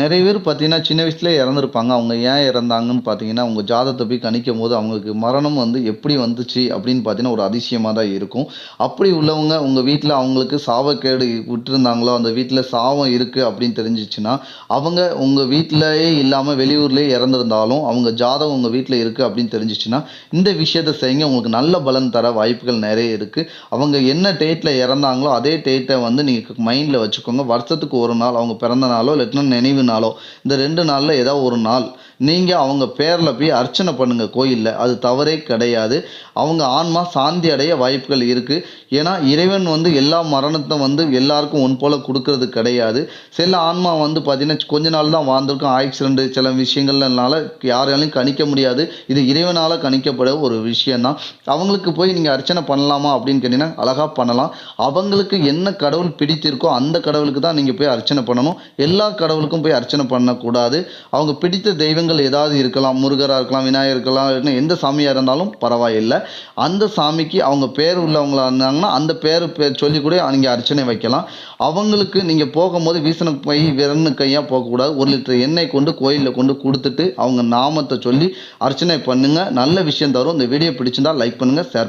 நிறைய பேர் பார்த்தீங்கன்னா, சின்ன வயசுலேயே இறந்துருப்பாங்க அவங்க ஏன் இறந்தாங்கன்னு பார்த்தீங்கன்னா, அவங்க ஜாதத்தை போய் கணிக்கும்போது, அவங்களுக்கு மரணம் வந்து எப்படி வந்துச்சு அப்படின்னு பார்த்தீங்கன்னா, ஒரு அதிசயமாக தான் இருக்கும். அப்படி உள்ளவங்க உங்கள் வீட்டில் அவங்களுக்கு சாவக்கேடு விட்டுருந்தாங்களோ, அந்த வீட்டில் சாவம் இருக்குது அப்படின்னு தெரிஞ்சிச்சுன்னா அவங்க உங்கள் வீட்டிலேயே இல்லாமல் வெளியூர்லேயே இறந்துருந்தாலும் அவங்க ஜாதகம் உங்கள் வீட்டில் இருக்குது அப்படின்னு தெரிஞ்சிச்சுன்னா இந்த விஷயத்த செய்யுங்க. உங்களுக்கு நல்ல பலன் தர வாய்ப்புகள் நிறைய இருக்குது அவங்க என்ன டேட்டில் இறந்தாங்களோ, அதே டேட்டை வந்து நீங்கள் மைண்டில் வச்சுக்கோங்க. வருஷத்துக்கு ஒரு நாள் அவங்க பிறந்த நாளோ, இல்லைன்னா நினைவு நாளோ, இந்த ரெண்டு நாளில் ஏதாவது ஒரு நாள், நீங்கள் அவங்க பேரில் போய் அர்ச்சனை பண்ணுங்கள் கோயிலில் அது தவறே கிடையாது. அவங்க ஆன்மா சாந்தி அடைய வாய்ப்புகள் இருக்குது ஏன்னா, இறைவன் வந்து எல்லா மரணத்தை வந்து எல்லாருக்கும் ஒன் போல் கொடுக்கறது கிடையாது. சில ஆன்மா வந்து பார்த்திங்கன்னா கொஞ்ச நாள் தான் வாழ்ந்திருக்கும். ஆக்சிடென்ட் சில விஷயங்கள்னால யாராலையும் கணிக்க முடியாது. இது இறைவனால் கணிக்கப்பட ஒரு விஷயந்தான் அவங்களுக்கு போய் நீங்கள் அர்ச்சனை பண்ணலாமா அப்படின்னு கேட்டிங்கன்னா அழகாக பண்ணலாம். அவங்களுக்கு என்ன கடவுள் பிடித்திருக்கோ, அந்த கடவுளுக்கு தான் நீங்கள் போய் அர்ச்சனை பண்ணணும். எல்லா கடவுளுக்கும் போய் அர்ச்சனை பண்ணக்கூடாது. அவங்க பிடித்த தெய்வம் தெய்வங்கள் ஏதாவது இருக்கலாம். முருகரா இருக்கலாம், விநாயகர் இருக்கலாம், எந்த சாமியா இருந்தாலும் பரவாயில்லை அந்த சாமிக்கு அவங்க பேர் உள்ளவங்களா இருந்தாங்கன்னா, அந்த பேர் பேர் சொல்லி கூட நீங்க அர்ச்சனை வைக்கலாம். அவங்களுக்கு நீங்க போகும்போது வீசன பை, வெறும் கையா போகக்கூடாது. ஒரு லிட்டர் எண்ணெய் கொண்டு கோயிலில் கொண்டு கொடுத்துட்டு அவங்க நாமத்தை சொல்லி அர்ச்சனை பண்ணுங்க. நல்ல விஷயம் தரும். இந்த வீடியோ பிடிச்சிருந்தால் லைக் பண்ணுங்க, ஷேர்